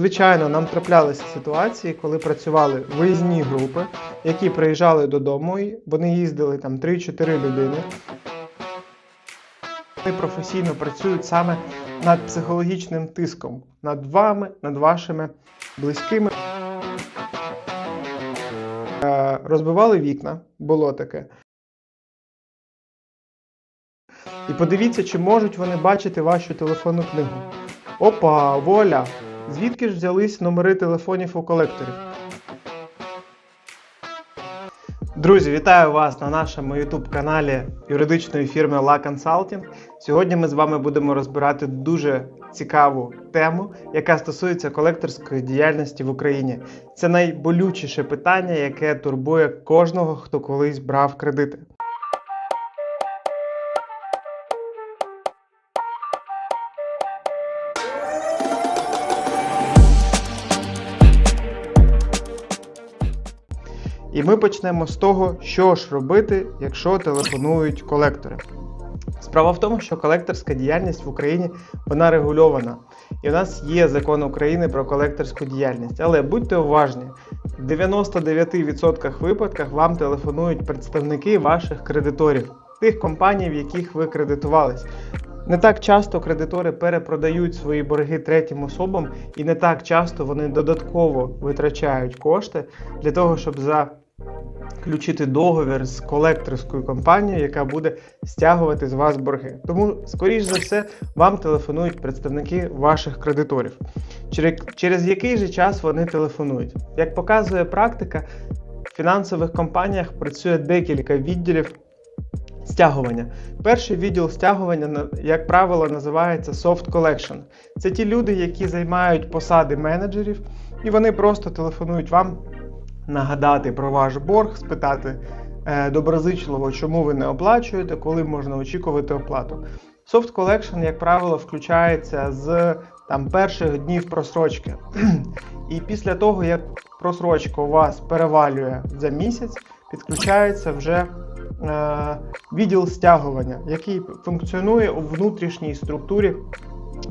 Звичайно, нам траплялися ситуації, коли працювали виїзні групи, які приїжджали додому, і вони їздили там 3-4 людини. Вони професійно працюють саме над психологічним тиском, над вами, над вашими близькими. Е, Розбивали вікна, було таке. І подивіться, чи можуть вони бачити вашу телефонну книгу. Опа, воля! Звідки ж взялись номери телефонів у колекторів? Друзі, вітаю вас на нашому YouTube каналі юридичної фірми La Consulting. Сьогодні ми з вами будемо розбирати дуже цікаву тему, яка стосується колекторської діяльності в Україні. Це найболючіше питання, яке турбує кожного, хто колись брав кредити. І ми почнемо з того, що ж робити, якщо телефонують колектори. Справа в тому, що колекторська діяльність в Україні вона регульована. І у нас є закон України про колекторську діяльність. Але будьте уважні, в 99% випадках вам телефонують представники ваших кредиторів, тих компаній, в яких ви кредитувались. Не так часто кредитори перепродають свої борги третім особам, і не так часто вони додатково витрачають кошти для того, щоб заключити договір з колекторською компанією, яка буде стягувати з вас борги. Тому, скоріш за все, вам телефонують представники ваших кредиторів. Через який же час вони телефонують? Як показує практика, в фінансових компаніях працює декілька відділів стягування. Перший відділ стягування, як правило, називається Soft Collection. Це ті люди, які займають посади менеджерів, і вони просто телефонують вам нагадати про ваш борг, спитати е, доброзичливо, чому ви не оплачуєте, коли можна очікувати оплату. Soft Collection, як правило, включається з там, перших днів просрочки. І після того, як просрочка у вас перевалює за місяць, підключається вже е, відділ стягування, який функціонує у внутрішній структурі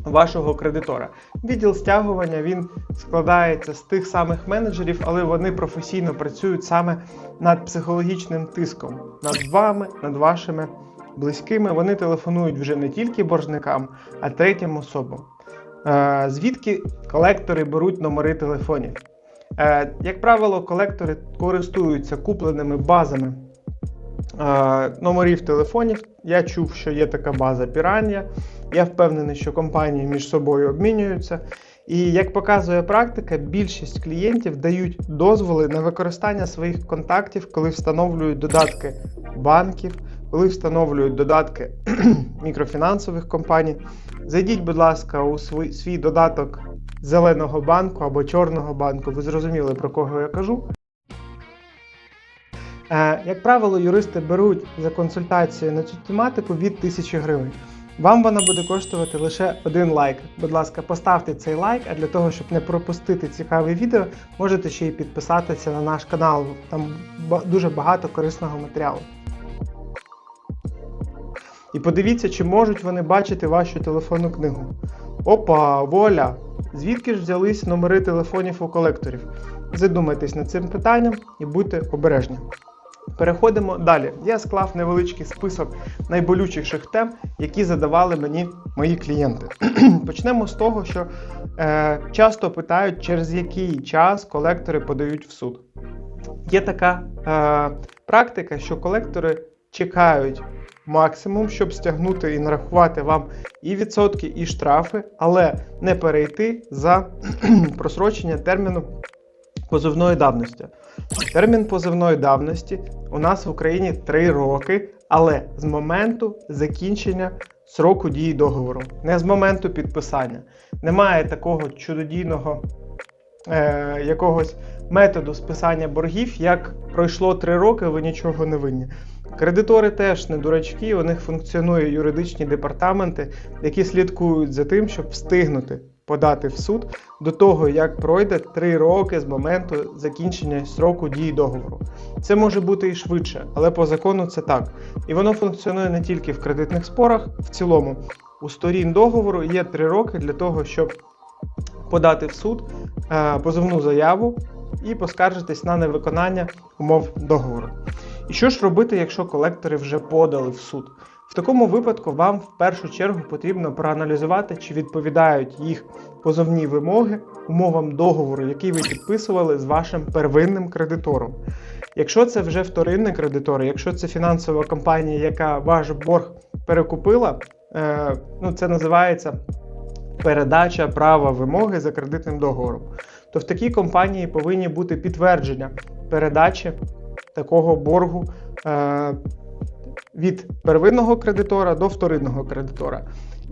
вашого кредитора. Відділ стягування він складається з тих самих менеджерів, але вони професійно працюють саме над психологічним тиском, над вами, над вашими близькими. Вони телефонують вже не тільки боржникам, а третім особам. Е, Звідки колектори беруть номери телефонів? Е, Як правило, колектори користуються купленими базами номерів телефонів. Я чув, що є така база Piranha. Я впевнений, що компанії між собою обмінюються. І як показує практика, більшість клієнтів дають дозволи на використання своїх контактів, коли встановлюють додатки банків, коли встановлюють додатки мікрофінансових компаній. Зайдіть, будь ласка, у свій додаток зеленого банку або чорного банку. Ви зрозуміли, про кого я кажу. Е, Як правило, юристи беруть за консультацію на цю тематику від 1000 гривень. Вам вона буде коштувати лише один лайк. Будь ласка, поставте цей лайк, а для того, щоб не пропустити цікаве відео, можете ще й підписатися на наш канал. Там дуже багато корисного матеріалу. І подивіться, чи можуть вони бачити вашу телефонну книгу. Опа, воля! Звідки ж взялись номери телефонів у колекторів? Задумайтесь над цим питанням і будьте обережні. Переходимо далі. Я склав невеличкий список найболючіших тем, які задавали мені мої клієнти. Почнемо з того, що е, часто питають, через який час колектори подають в суд. Є така е, практика, що колектори чекають максимум, щоб стягнути і нарахувати вам і відсотки, і штрафи, але не перейти за просрочення терміну позовної давності. Термін позовної давності у нас в Україні 3 роки, але з моменту закінчення сроку дії договору, не з моменту підписання. Немає такого чудодійного е, якогось методу списання боргів, як пройшло 3 роки, ви нічого не винні. Кредитори теж не дурачки, у них функціонують юридичні департаменти, які слідкують за тим, щоб встигнути подати в суд до того, як пройде 3 роки з моменту закінчення сроку дії договору. Це може бути і швидше, але по закону це так. І воно функціонує не тільки в кредитних спорах, в цілому у сторін договору є 3 роки для того, щоб подати в суд е, позовну заяву і поскаржитись на невиконання умов договору. І що ж робити, якщо колектори вже подали в суд? В такому випадку вам в першу чергу потрібно проаналізувати, чи відповідають їх позовні вимоги умовам договору, який ви підписували з вашим первинним кредитором. Якщо це вже вторинний кредитор, якщо це фінансова компанія, яка ваш борг перекупила, е, ну це називається передача права вимоги за кредитним договором, то в такій компанії повинні бути підтвердження передачі такого боргу е, від первинного кредитора до вторинного кредитора.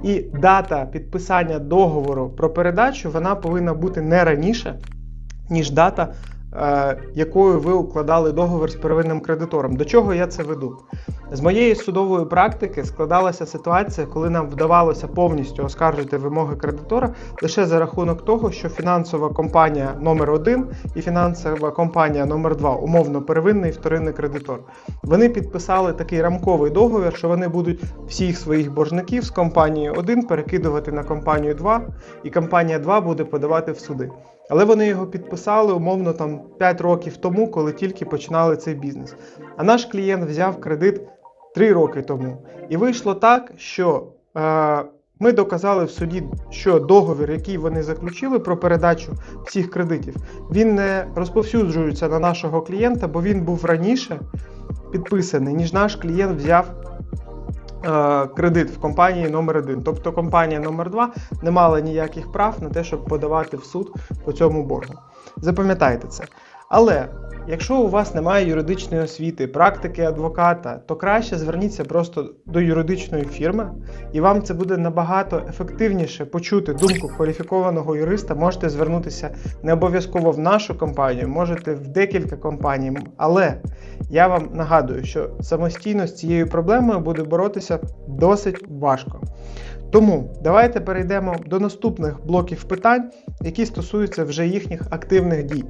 І дата підписання договору про передачу вона повинна бути не раніше, ніж дата, якою ви укладали договір з первинним кредитором. До чого я це веду? З моєї судової практики складалася ситуація, коли нам вдавалося повністю оскаржити вимоги кредитора лише за рахунок того, що фінансова компанія номер 1 і фінансова компанія номер 2 умовно первинний і вторинний кредитор, вони підписали такий рамковий договір, що вони будуть всіх своїх боржників з компанії 1 перекидувати на компанію 2, і компанія 2 буде подавати в суди. Але вони його підписали умовно там 5 років тому, коли тільки починали цей бізнес. А наш клієнт взяв кредит 3 роки тому. І вийшло так, що е, ми доказали в суді, що договір, який вони заключили про передачу всіх кредитів, він не розповсюджується на нашого клієнта, бо він був раніше підписаний, ніж наш клієнт взяв. Е, Кредит в компанії номер 1 Тобто компанія номер 2 не мала ніяких прав на те, щоб подавати в суд по цьому боргу. Запам'ятайте це. Але якщо у вас немає юридичної освіти, практики адвоката, то краще зверніться просто до юридичної фірми, і вам це буде набагато ефективніше почути думку кваліфікованого юриста. Можете звернутися не обов'язково в нашу компанію, можете в декілька компаній. Але я вам нагадую, що самостійно з цією проблемою буде боротися досить важко. Тому давайте перейдемо до наступних блоків питань, які стосуються вже їхніх активних дій.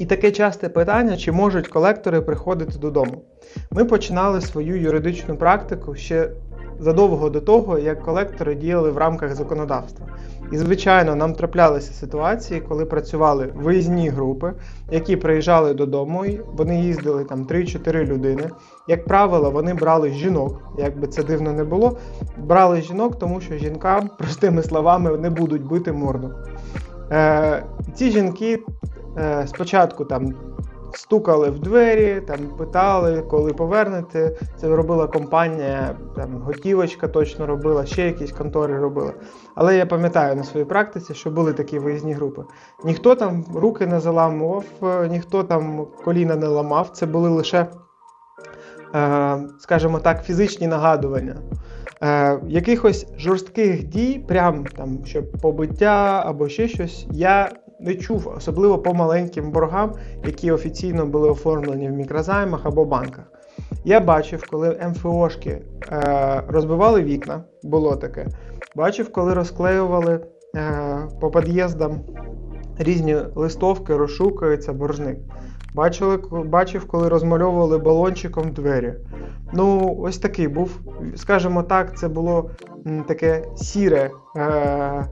І таке часте питання, чи можуть колектори приходити додому. Ми починали свою юридичну практику ще задовго до того, як колектори діяли в рамках законодавства. І, звичайно, нам траплялися ситуації, коли працювали виїзні групи, які приїжджали додому, і вони їздили там 3-4 людини. Як правило, вони брали жінок, як би це дивно не було, брали жінок, тому що жінкам, простими словами, не будуть бити морду. Е, ці жінки е, спочатку там стукали в двері, там питали, коли повернете. Це робила компанія, там готівочка точно робила, ще якісь контори робили. Але я пам'ятаю на своїй практиці, що були такі виїзні групи. Ніхто там руки не заламував, е, ніхто там коліна не ламав. Це були лише, е, скажімо так, фізичні нагадування. Якихось жорстких дій, прям там щоб побиття або ще щось, я не чув, особливо по маленьким боргам, які офіційно були оформлені в мікрозаймах або банках. Я бачив, коли МФОшки е, розбивали вікна, було таке. Бачив, коли розклеювали е, по під'їздам різні листовки, розшукується боржник. Бачили, бачив, коли розмальовували балончиком двері. Ну, ось такий був, скажімо так, це було таке сіре е,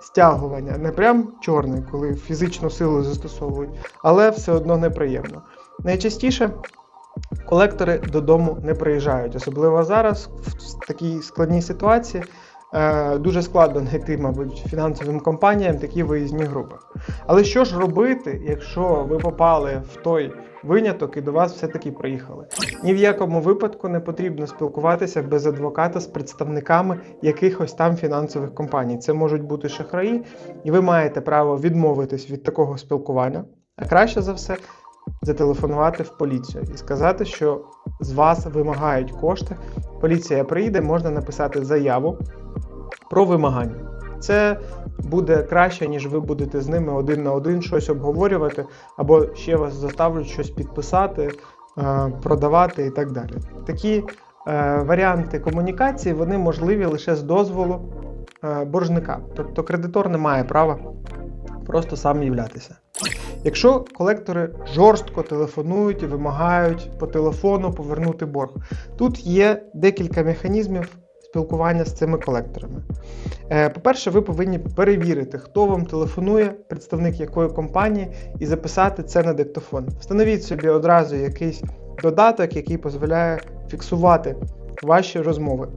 стягування. Не прям чорне, коли фізичну силу застосовують, але все одно неприємно. Найчастіше колектори додому не приїжджають, особливо зараз, в такій складній ситуації. Е, Дуже складно знайти, мабуть, фінансовим компаніям такі виїзні групи. Але що ж робити, якщо ви попали в той виняток і до вас все-таки приїхали? Ні в якому випадку не потрібно спілкуватися без адвоката з представниками якихось там фінансових компаній. Це можуть бути шахраї, і ви маєте право відмовитись від такого спілкування. А краще за все зателефонувати в поліцію і сказати, що з вас вимагають кошти. Поліція прийде, можна написати заяву про вимагання. Це буде краще, ніж ви будете з ними один на один щось обговорювати, або ще вас заставлять щось підписати, е, продавати і так далі. Такі е, варіанти комунікації вони можливі лише з дозволу е, боржника. Тобто кредитор не має права просто сам являтися. Якщо колектори жорстко телефонують і вимагають по телефону повернути борг, тут є декілька механізмів спілкування з цими колекторами. Е, По-перше, ви повинні перевірити, хто вам телефонує, представник якої компанії, і записати це на диктофон. Встановіть собі одразу якийсь додаток, який дозволяє фіксувати ваші розмови.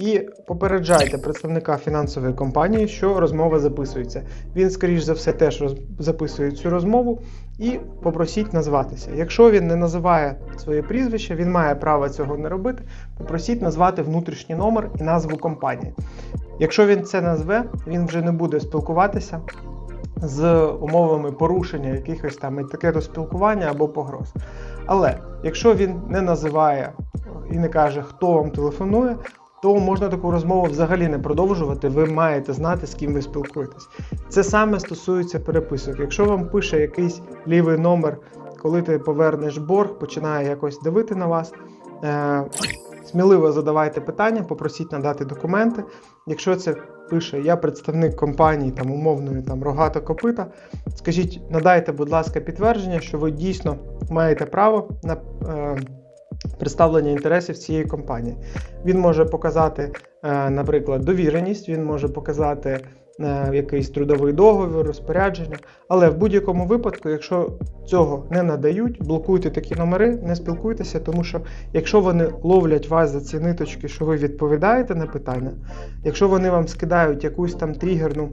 І попереджайте представника фінансової компанії, що розмова записується. Він, скоріш за все, теж роз... записує цю розмову і попросіть назватися. Якщо він не називає своє прізвище, він має право цього не робити. Попросіть назвати внутрішній номер і назву компанії. Якщо він це назве, він вже не буде спілкуватися з умовами порушення якихось там етикету спілкування або погроз. Але якщо він не називає і не каже, хто вам телефонує, то можна таку розмову взагалі не продовжувати. Ви маєте знати, з ким ви спілкуєтесь. Це саме стосується переписок. Якщо вам пише якийсь лівий номер, коли ти повернеш борг, починає якось давити на вас. Е- Сміливо задавайте питання, попросіть надати документи. Якщо це пише я представник компанії там умовної там рогата копита, скажіть, надайте, будь ласка, підтвердження, що ви дійсно маєте право на е, представлення інтересів цієї компанії. Він може показати, е, наприклад, довіреність, він може показати якийсь трудовий договір, розпорядження. Але в будь-якому випадку, якщо цього не надають, блокуйте такі номери, не спілкуйтеся, тому що якщо вони ловлять вас за ці ниточки, що ви відповідаєте на питання, якщо вони вам скидають якусь там тригерну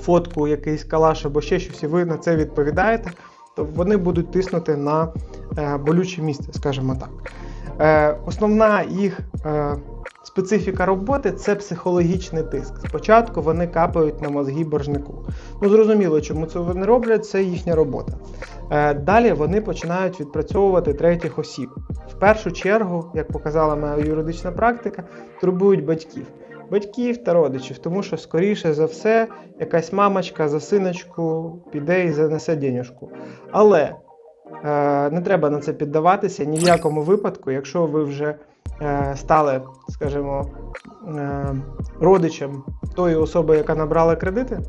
фотку, якийсь калаш або ще щось, і ви на це відповідаєте, то вони будуть тиснути на е, болюче місце, скажімо так. Е, основна їх е, специфіка роботи це психологічний тиск. Спочатку вони капають на мозги боржнику. Ну зрозуміло, чому це вони роблять, це їхня робота. Е, далі вони починають відпрацьовувати третіх осіб. В першу чергу, як показала моя юридична практика, турбують батьків. Батьків та родичів, тому що, скоріше за все, якась мамочка за синочку піде і занесе денежку. Але е, не треба на це піддаватися ні в якому випадку, якщо ви вже стали, скажімо, е, родичем тої особи, яка набрала кредити.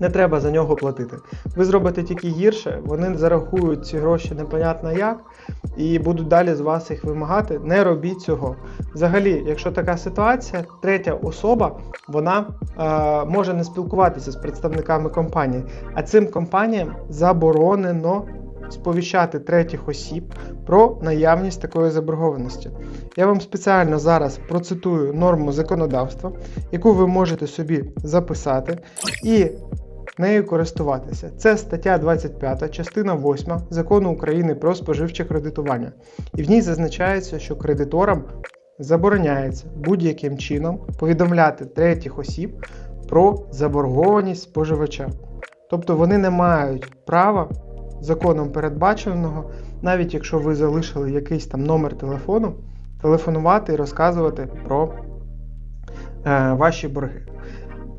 Не треба за нього платити. Ви зробите тільки гірше, вони зарахують ці гроші непонятно як і будуть далі з вас їх вимагати. Не робіть цього. Взагалі, якщо така ситуація, третя особа вона е, може не спілкуватися з представниками компанії, а цим компаніям заборонено сповіщати третіх осіб про наявність такої заборгованості. Я вам спеціально зараз процитую норму законодавства, яку ви можете собі записати і нею користуватися. Це стаття 25, частина 8 закону України про споживче кредитування. І в ній зазначається, що кредиторам забороняється будь-яким чином повідомляти третіх осіб про заборгованість споживача. Тобто вони не мають права законом передбаченого, навіть якщо ви залишили якийсь там номер телефону, телефонувати і розказувати про е, ваші борги.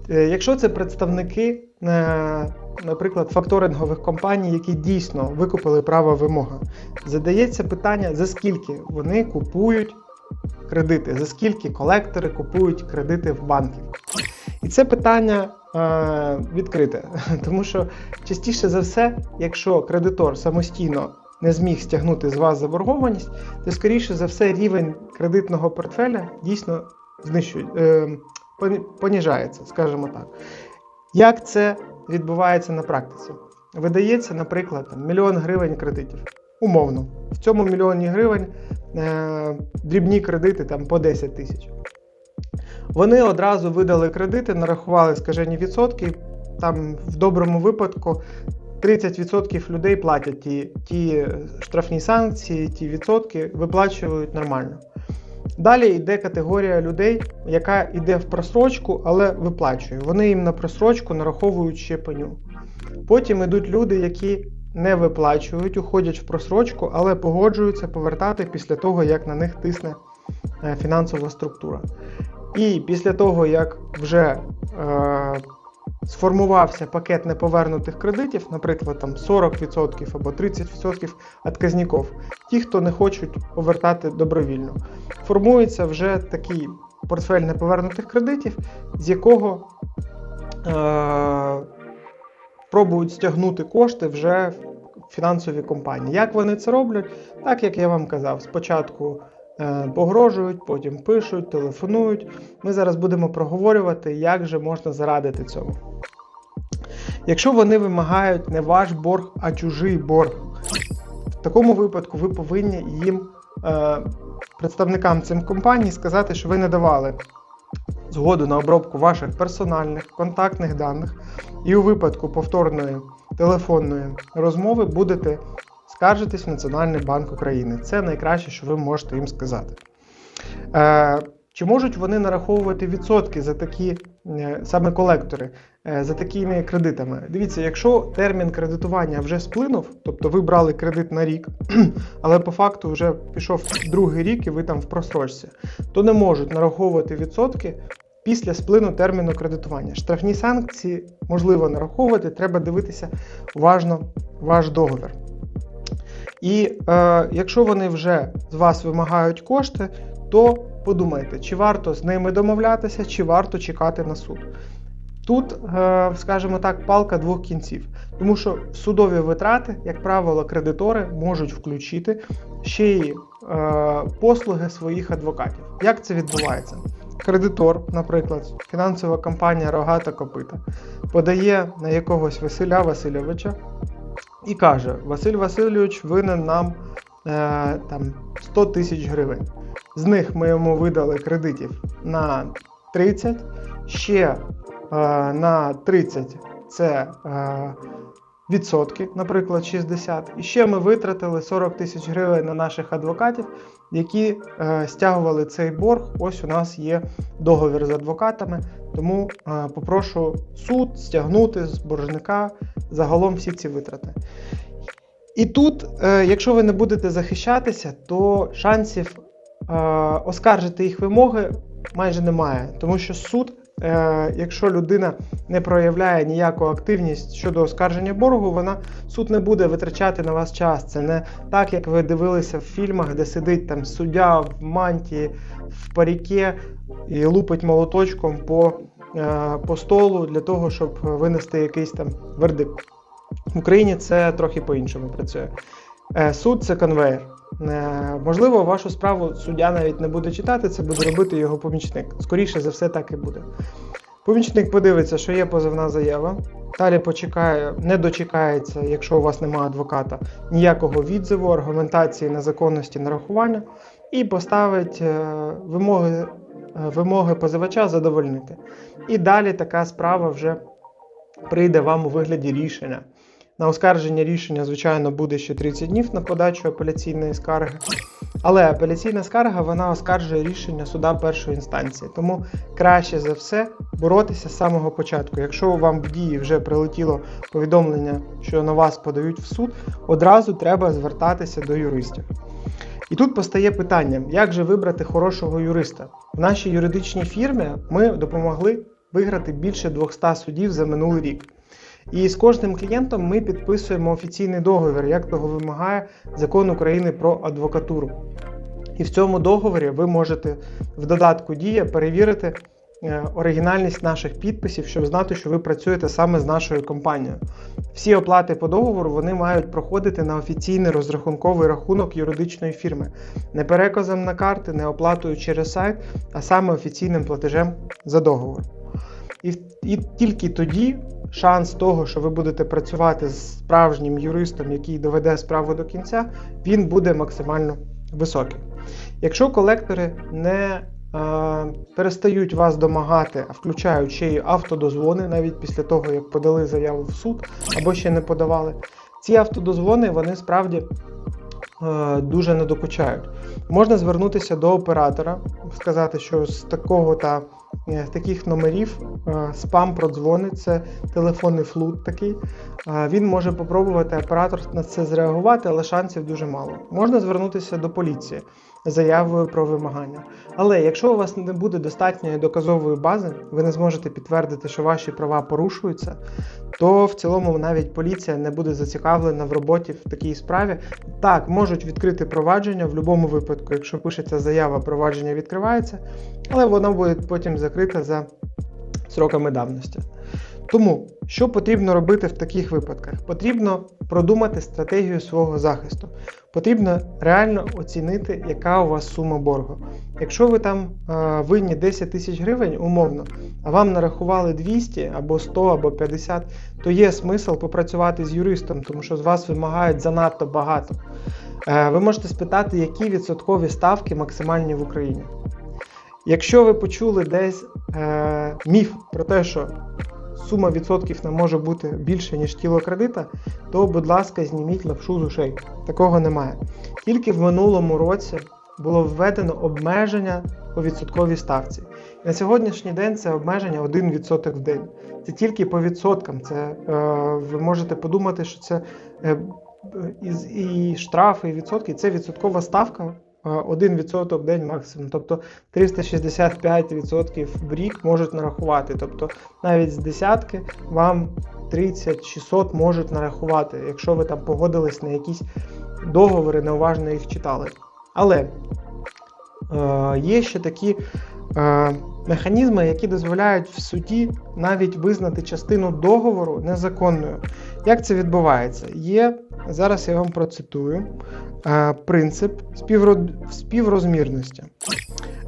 Е, якщо це представники, е, наприклад, факторингових компаній, які дійсно викупили право вимоги, задається питання, за скільки вони купують кредити, за скільки колектори купують кредити в банків. І це питання е, відкрите, тому що частіше за все, якщо кредитор самостійно не зміг стягнути з вас заборгованість, то скоріше за все рівень кредитного портфеля дійсно знищує, е, поніжається, скажімо так. Як це відбувається на практиці? Видається, наприклад, мільйон гривень кредитів. Умовно, в цьому мільйоні гривень е, дрібні кредити там по 10 тисяч. Вони одразу видали кредити, нарахували скажені відсотки. Там в доброму випадку 30% людей платять ті, ті штрафні санкції, ті відсотки виплачують нормально. Далі йде категорія людей, яка йде в просрочку, але виплачує. Вони їм на просрочку нараховують ще пеню. Потім йдуть люди, які не виплачують, уходять в просрочку, але погоджуються повертати після того, як на них тисне е, фінансова структура. І після того, як вже е, сформувався пакет неповернутих кредитів, наприклад, там 40% або 30% відказників, ті, хто не хочуть повертати добровільно, формується вже такий портфель неповернутих кредитів, з якого е, пробують стягнути кошти вже в фінансові компанії. Як вони це роблять? Так як я вам казав, спочатку е, погрожують, потім пишуть, телефонують. Ми зараз будемо проговорювати, як же можна зарадити цьому. Якщо вони вимагають не ваш борг, а чужий борг, в такому випадку ви повинні їм, е, представникам цим компаній, сказати, що ви не давали згоду на обробку ваших персональних контактних даних, і у випадку повторної телефонної розмови будете скаржитись в Національний банк України. Це найкраще, що ви можете їм сказати. Е, чи можуть вони нараховувати відсотки за такі е, саме колектори е, за такими кредитами? Дивіться, якщо термін кредитування вже сплинув, тобто ви брали кредит на рік, але по факту вже пішов другий рік і ви там в просрочці, то не можуть нараховувати відсотки після сплину терміну кредитування. Штрафні санкції можливо нараховувати, треба дивитися уважно ваш договір. І е, якщо вони вже з вас вимагають кошти, то подумайте, чи варто з ними домовлятися, чи варто чекати на суд. Тут, е, скажімо так, палка двох кінців, тому що судові витрати, як правило, кредитори можуть включити ще й е, послуги своїх адвокатів. Як це відбувається? Кредитор, наприклад, фінансова компанія Рогата Копита подає на якогось Василя Васильовича і каже: Василь Васильович винен нам е, там 100 тисяч гривень. З них ми йому видали кредитів на 30, ще е, на 30 це е, відсотки, наприклад, 60. І ще ми витратили 40 тисяч гривень на наших адвокатів, які е, стягували цей борг. Ось у нас є договір з адвокатами. Тому е, попрошу суд стягнути з боржника загалом всі ці витрати. І тут, е, якщо ви не будете захищатися, то шансів оскаржити їх вимоги майже немає. Тому що суд, якщо людина не проявляє ніяку активність щодо оскарження боргу, вона суд не буде витрачати на вас час. Це не так, як ви дивилися в фільмах, де сидить там суддя в мантії, в паріке і лупить молоточком по, е, по столу для того, щоб винести якийсь там вердикт. В Україні це трохи по-іншому працює. Е, Суд це конвейер. Е, Можливо, вашу справу суддя навіть не буде читати, це буде робити його помічник. Скоріше за все, так і буде. Помічник подивиться, що є позовна заява. Далі почекає, не дочекається, якщо у вас немає адвоката, ніякого відзиву, аргументації незаконності нарахування, і поставить е, вимоги, е, вимоги позивача задовольнити. І далі така справа вже прийде вам у вигляді рішення. На оскарження рішення, звичайно, буде ще 30 днів на подачу апеляційної скарги. Але апеляційна скарга вона оскаржує рішення суда першої інстанції. Тому краще за все боротися з самого початку. Якщо вам в дії вже прилетіло повідомлення, що на вас подають в суд, одразу треба звертатися до юристів. І тут постає питання: як же вибрати хорошого юриста? В нашій юридичній фірмі ми допомогли виграти більше 200 судів за минулий рік. І з кожним клієнтом ми підписуємо офіційний договір, як того вимагає закон України про адвокатуру. І в цьому договорі ви можете в додатку Дія перевірити е, оригінальність наших підписів, щоб знати, що ви працюєте саме з нашою компанією. Всі оплати по договору вони мають проходити на офіційний розрахунковий рахунок юридичної фірми, не переказом на карти, не оплатою через сайт, а саме офіційним платежем за договор. І, і тільки тоді шанс того, що ви будете працювати з справжнім юристом, який доведе справу до кінця, він буде максимально високий. Якщо колектори не е, перестають вас домагати, а включають ще й автодозвони, навіть після того, як подали заяву в суд або ще не подавали, ці автодозвони вони справді е, дуже не докучають. Можна звернутися до оператора, сказати, що з такого та таких номерів е, спам продзвонить, це телефонний флут такий. Е, Він може попробувати оператор на це зреагувати, але шансів дуже мало. Можна звернутися до поліції заявою про вимагання. Але якщо у вас не буде достатньої доказової бази, ви не зможете підтвердити, що ваші права порушуються, то в цілому навіть поліція не буде зацікавлена в роботі в такій справі. Так, можуть відкрити провадження в будь-якому випадку, якщо пишеться заява, провадження відкривається, але воно буде потім закрите за сроками давності. Тому, що потрібно робити в таких випадках? Потрібно продумати стратегію свого захисту. Потрібно реально оцінити, яка у вас сума боргу. Якщо ви там е, винні 10 тисяч гривень, умовно, а вам нарахували 200 або 100 або 50, то є смисл попрацювати з юристом, тому що з вас вимагають занадто багато. Е, ви можете спитати, які відсоткові ставки максимальні в Україні. Якщо ви почули десь е, міф про те, що сума відсотків не може бути більше, ніж тіло кредита, то, будь ласка, зніміть лапшу з ушей. Такого немає. Тільки в минулому році було введено обмеження по відсотковій ставці. На сьогоднішній день це обмеження 1% в день. Це тільки по відсоткам. Це е, ви можете подумати, що це е, і, і штрафи, і відсотки це відсоткова ставка. 1% в день максимум, тобто 365% в рік можуть нарахувати. Тобто навіть з десятки вам 30-600 можуть нарахувати, якщо ви там погодились на якісь договори, неуважно їх читали. Але е, є ще такі е, механізми, які дозволяють в суді навіть визнати частину договору незаконною. Як це відбувається? Є, зараз я вам процитую е, принцип співрозмірності.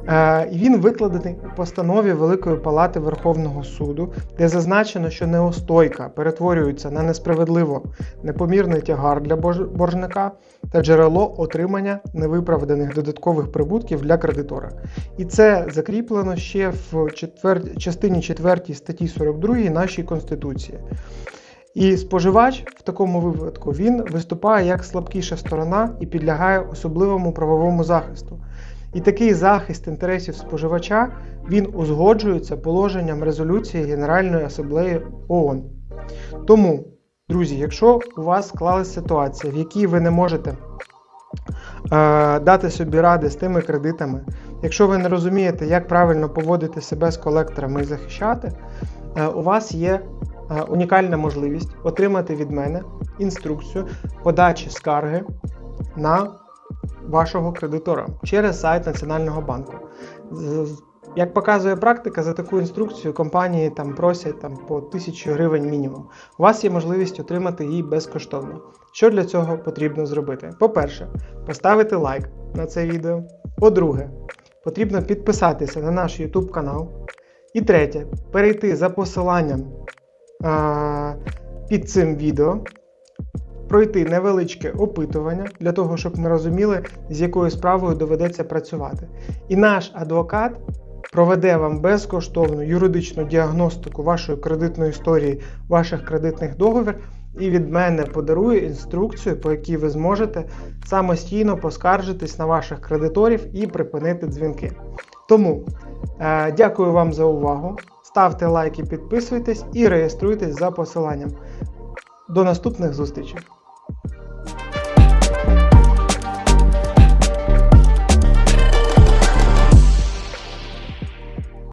Е, він викладений у постанові Великої Палати Верховного суду, де зазначено, що неостойка перетворюється на несправедливо непомірний тягар для боржника та джерело отримання невиправданих додаткових прибутків для кредитора. І це закріплено ще в четвер... частині 4 статті 42 нашої Конституції. І споживач в такому випадку він виступає як слабкіша сторона і підлягає особливому правовому захисту. І такий захист інтересів споживача він узгоджується положенням резолюції Генеральної асамблеї ООН. Тому, друзі, якщо у вас склалася ситуація, в якій ви не можете е, дати собі ради з тими кредитами, якщо ви не розумієте, як правильно поводити себе з колекторами і захищати, е, у вас є унікальна можливість отримати від мене інструкцію подачі скарги на вашого кредитора через сайт Національного банку. Як показує практика, за таку інструкцію компанії там просять там, по 1000 гривень мінімум. У вас є можливість отримати її безкоштовно. Що для цього потрібно зробити? По-перше, поставити лайк на це відео. По-друге, потрібно підписатися на наш YouTube канал. І третє, перейти за посиланням під цим відео пройти невеличке опитування для того, щоб ми розуміли, з якою справою доведеться працювати. І наш адвокат проведе вам безкоштовну юридичну діагностику вашої кредитної історії, ваших кредитних договорів. І від мене подарує інструкцію, по якій ви зможете самостійно поскаржитись на ваших кредиторів і припинити дзвінки. Тому е, дякую вам за увагу. Ставте лайки, підписуйтесь і реєструйтесь за посиланням. До наступних зустрічей!